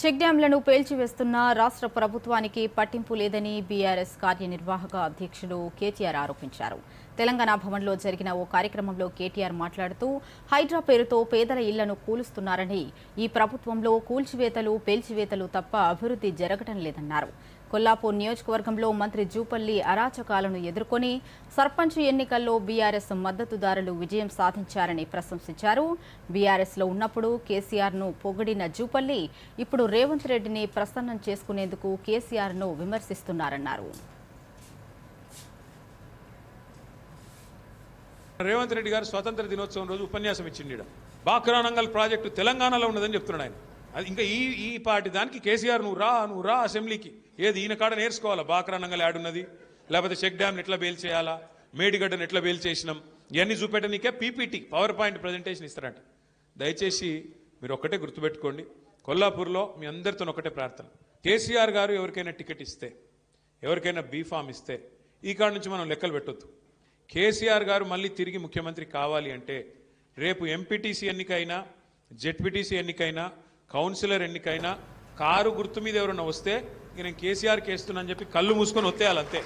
Check డ్యాంలను పేల్చివేస్తున్న రాష్ట్ర ప్రభుత్వానికి పట్టింపు లేదని బీఆర్ఎస్ కార్యనిర్వాహక అధ్యక్షుడు కేటీఆర్ ఆరోపించారు. తెలంగాణ భవన్లో జరిగిన ఓ కార్యక్రమంలో కేటీఆర్ మాట్లాడుతూ హైడ్రా పేరుతో పేదల ఇళ్ళను కూలుస్తున్నారని ఈ ప్రభుత్వంలో కూల్చివేతలు పేల్చివేతలు తప్ప అభివృద్ధి జరగటం లేదన్నారు. కొల్లాపూర్ నియోజకవర్గంలో మంత్రి జూపల్లి అరాచకాలను ఎదుర్కొని సర్పంచ్ ఎన్నికల్లో బీఆర్ఎస్ మద్దతుదారులు విజయం సాధించారని ప్రశంసించారు. బీఆర్ఎస్లో ఉన్నప్పుడు కేసీఆర్ను పొగిడిన జూపల్లి ఇప్పుడు రేవంత్ రెడ్డిని ప్రసన్నం చేసుకునేందుకు కేసీఆర్ను విమర్శిస్తున్నారన్నారు. రేవంత్ రెడ్డి గారు స్వాతంత్ర దినోత్సవం రోజు ఉపన్యాసం ఇచ్చిండి బాక్రానంగల్ ప్రాజెక్టు తెలంగాణలో ఉన్నదని చెప్తున్నాడు ఆయన. అది ఇంకా ఈ ఈ పార్టీ దానికి కేసీఆర్ నువ్వు రా నువ్వు రా అసెంబ్లీకి. ఏది ఈయన కాడ నేర్చుకోవాలా? బాక్రానంగల్ యాడున్నది లేకపోతే చెక్ డ్యామ్ని ఎట్లా బేల్ చేయాలా? మేడిగడ్డను ఎట్లా బేల్ చేసినాం? ఇవన్నీ చూపెట్టనీకే పీపీటీ పవర్ పాయింట్ ప్రజెంటేషన్ ఇస్తారంట. దయచేసి మీరు ఒక్కటే గుర్తుపెట్టుకోండి. కొల్లాపూర్లో మీ అందరితో ఒకటే ప్రార్థన. కేసీఆర్ గారు ఎవరికైనా టికెట్ ఇస్తే ఎవరికైనా బీఫామ్ ఇస్తే ఈ కాడ నుంచి మనం లెక్కలు పెట్టొద్దు. కేసీఆర్ గారు మళ్ళీ తిరిగి ముఖ్యమంత్రి కావాలి అంటే రేపు ఎంపీటీసీ ఎన్నికైనా జెడ్పీటీసీ ఎన్నికైనా కౌన్సిలర్ ఎన్నికైనా కారు గుర్తు మీద ఎవరన్నా వస్తే ఇక నేను కేసీఆర్ కేస్తున్నానని చెప్పి కళ్ళు మూసుకొని వచ్చేయాలి అంతే